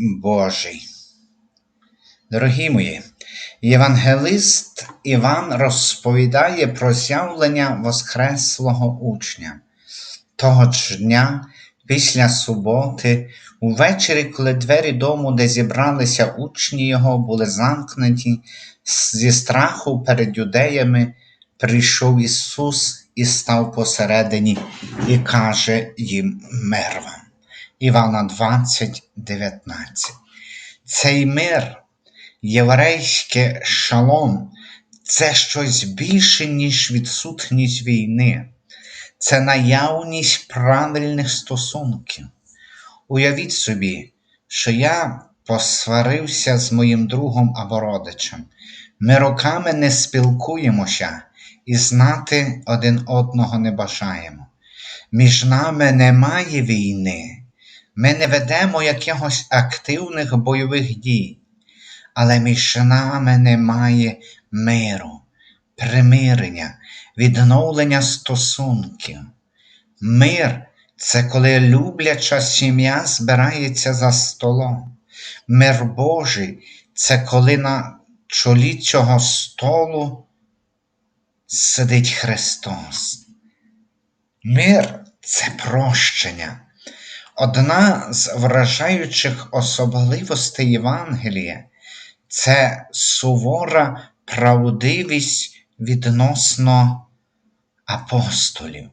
Божий. Дорогі мої, євангелист Іван розповідає про з'явлення Воскреслого учня. Того ж дня, після суботи, увечері, коли двері дому, де зібралися учні його, були замкнуті, зі страху перед юдеями прийшов Ісус і став посередині і каже їм мир вам. Івана 20, 19. Цей мир, єврейське шалом, це щось більше, ніж відсутність війни, це наявність правильних стосунків. Уявіть собі, що я посварився з моїм другом або родичем. Ми роками не спілкуємося і знати один одного не бажаємо. Між нами немає війни. Ми не ведемо якихось активних бойових дій, але між нами немає миру, примирення, відновлення стосунків. Мир це коли любляча сім'я збирається за столом. Мир Божий це коли на чолі цього столу сидить Христос. Мир це прощення. Одна з вражаючих особливостей Євангелія це сувора правдивість відносно апостолів.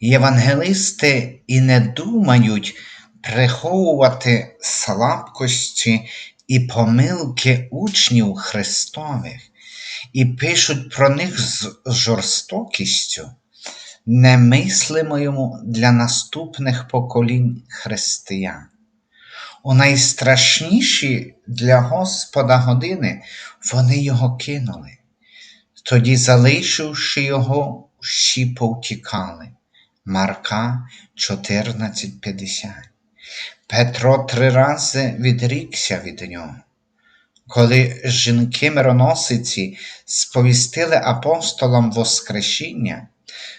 Євангелисти і не думають приховувати слабкості і помилки учнів Христових і пишуть про них з жорстокістю немислимою для наступних поколінь християн. У найстрашніші для Господа години вони його кинули, тоді, залишивши його, всі повтікали. Марка 14:50. Петро три рази відрікся від нього. Коли жінки мироносиці сповістили апостолам Воскресіння,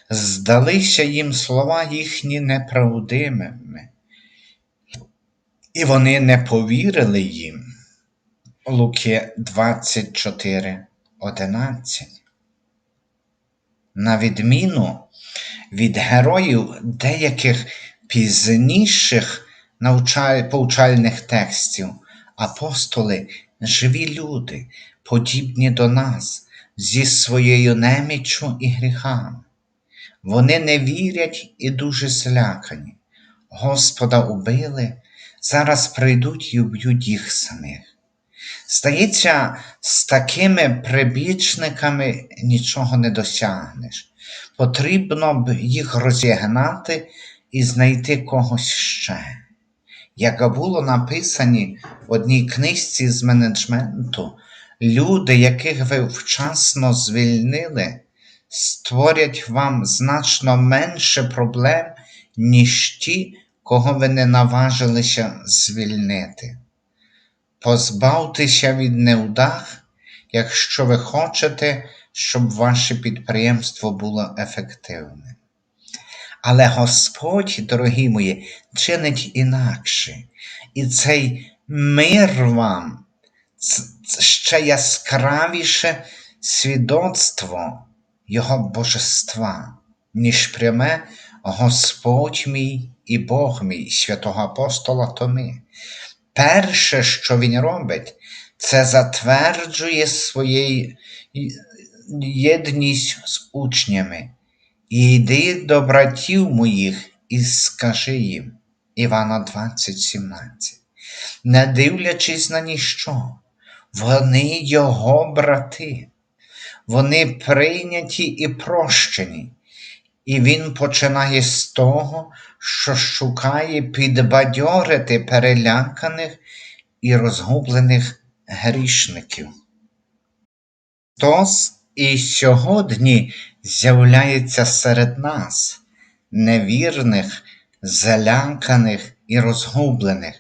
здалися їм слова їхні неправдивими, і вони не повірили їм. Луки 24, 11. На відміну від героїв деяких пізніших повчальних текстів, апостоли живі люди, подібні до нас, зі своєю неміччю і гріхами. Вони не вірять і дуже злякані. Господа убили, зараз прийдуть і уб'ють їх самих. Здається, з такими прибічниками нічого не досягнеш. Потрібно б їх розігнати і знайти когось ще. Як було написано в одній книжці з менеджменту, люди, яких ви вчасно звільнили, створять вам значно менше проблем, ніж ті, кого ви не наважилися звільнити. Позбавтеся від невдах, якщо ви хочете, щоб ваше підприємство було ефективним. Але Господь, дорогі мої, чинить інакше. І цей мир вам ще яскравіше свідоцтво Його божества, ніж пряме Господь мій і Бог мій, святого апостола Томи. Перше, що він робить, це затверджує свою єдність з учнями. І йди до братів моїх і скажи їм, Івана 20,17, не дивлячись на ніщо, вони його брати, вони прийняті і прощені, і він починає з того, що шукає підбадьорити переляканих і розгублених грішників. Хтось і сьогодні з'являється серед нас, невірних, заляканих і розгублених,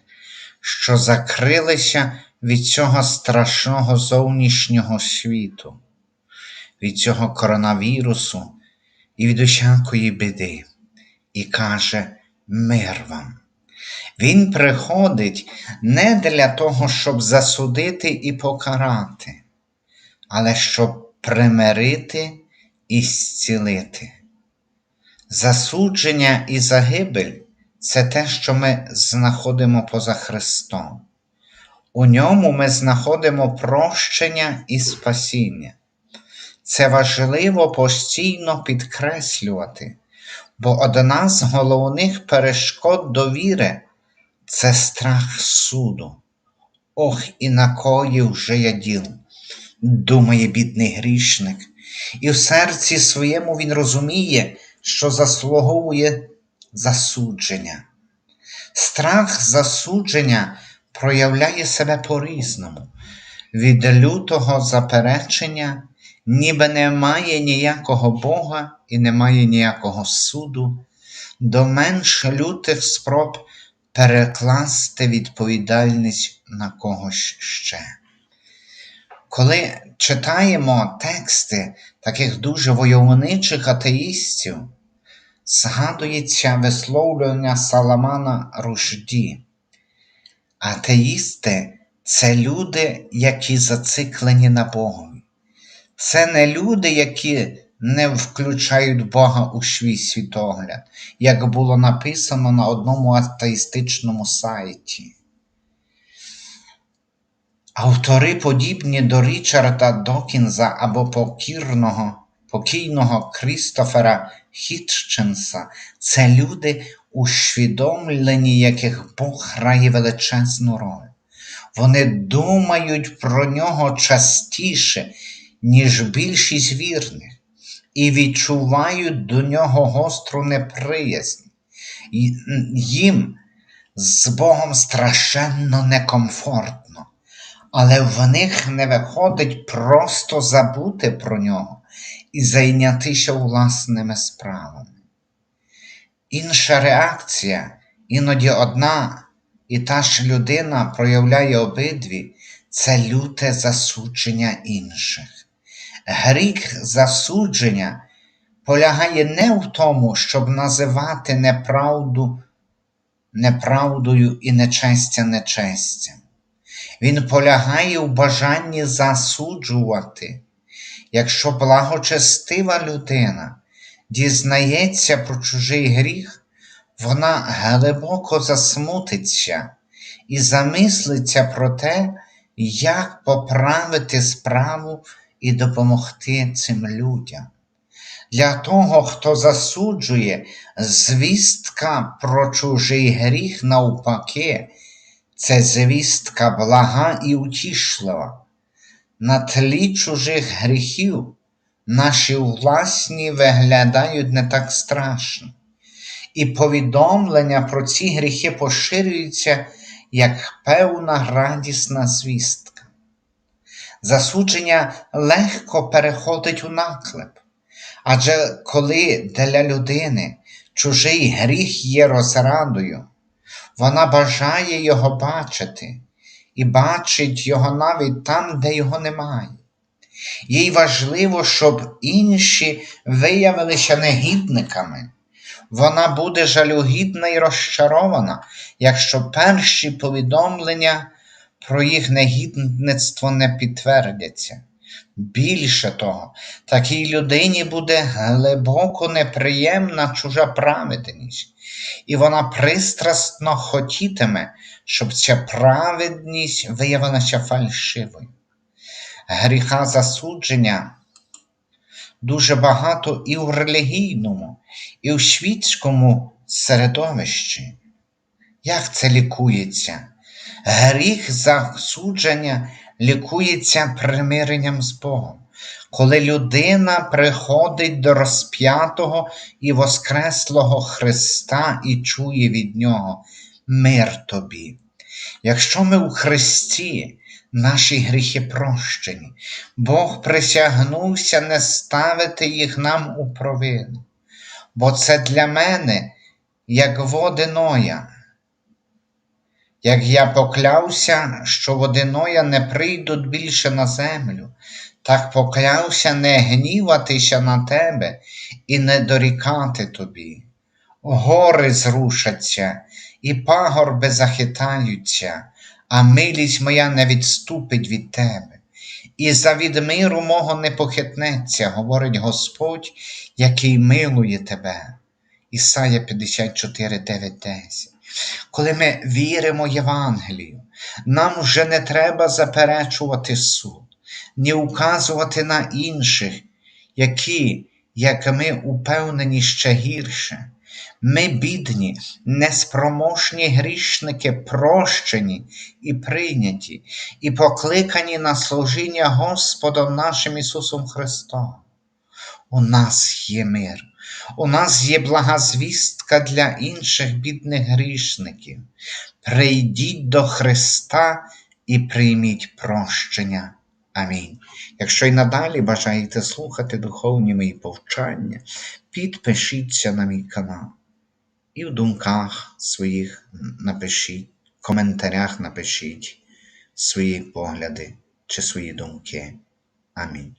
що закрилися від цього страшного зовнішнього світу, від цього коронавірусу і від усякої біди, і каже мир вам. Він приходить не для того, щоб засудити і покарати, але щоб примирити і зцілити. Засудження і загибель це те, що ми знаходимо поза Христом. У ньому ми знаходимо прощення і спасіння. Це важливо постійно підкреслювати, бо одна з головних перешкод довіри це страх суду. Ох, і накоїв вже я діл, думає бідний грішник, і в серці своєму він розуміє, що заслуговує засудження. Страх засудження проявляє себе по-різному. Від лютого заперечення, ніби немає ніякого Бога і немає ніякого суду, до менш лютих спроб перекласти відповідальність на когось ще. Коли читаємо тексти таких дуже войовничих атеїстів, згадується висловлення Саламана Ружді. Атеїсти це люди, які зациклені на Богові. Це не люди, які не включають Бога у свій світогляд, як було написано на одному атеїстичному сайті. Автори, подібні до Річарда Докінза або покірного, покійного Крістофера Хітченса, це люди, усвідомлені, яких Бог грає величезну роль. Вони думають про нього частіше, ніж більшість вірних, і відчувають до нього гостру неприязнь. Їм з Богом страшенно некомфортно, але в них не виходить просто забути про нього і зайнятися власними справами. Інша реакція, іноді одна і та ж людина проявляє обидві, це люте засудження інших. Гріх засудження полягає не в тому, щоб називати неправду неправдою і нечестя нечестям. Він полягає в бажанні засуджувати. Якщо благочестива людина дізнається про чужий гріх, вона глибоко засмутиться і замислиться про те, як поправити справу і допомогти цим людям. Для того, хто засуджує звістка про чужий гріх навпаки, це звістка блага і утішлива. На тлі чужих гріхів наші власні виглядають не так страшно, і повідомлення про ці гріхи поширюються як певна радісна звістка. Засудження легко переходить у наклеп, адже коли для людини чужий гріх є розрадою, вона бажає його бачити і бачить його навіть там, де його немає. Їй важливо, щоб інші виявилися негідниками. Вона буде жалюгідна і розчарована, якщо перші повідомлення про їх негідництво не підтвердяться. Більше того, такій людині буде глибоко неприємна чужа праведність, і вона пристрасно хотітиме, щоб ця праведність виявилася фальшивою. Гріха засудження дуже багато і в релігійному, і в світському середовищі. Як це лікується? Гріх засудження лікується примиренням з Богом. Коли людина приходить до розп'ятого і Воскреслого Христа і чує від Нього мир тобі. Якщо ми у Христі, наші гріхи прощені, Бог присягнувся не ставити їх нам у провину, бо це для мене, як води Ноя. Як я поклявся, що води Ноя не прийдуть більше на землю, так поклявся не гніватися на тебе і не дорікати тобі. Гори зрушаться, і пагорби захитаються, а милість моя не відступить від тебе. І завід миру мого не похитнеться, говорить Господь, який милує тебе. Ісая 54, 9, 10. Коли ми віримо Євангелію, нам вже не треба заперечувати суд, ні указувати на інших, які, як ми упевнені ще гірше. Ми, бідні, неспроможні грішники, прощені і прийняті, і покликані на служіння Господом нашим Ісусом Христом. У нас є мир, у нас є блага звістка для інших бідних грішників. Прийдіть до Христа і прийміть прощення. Амінь. Якщо й надалі бажаєте слухати духовні мої повчання, підпишіться на мій канал і в думках своїх напишіть, в коментарях напишіть свої погляди чи свої думки. Амінь.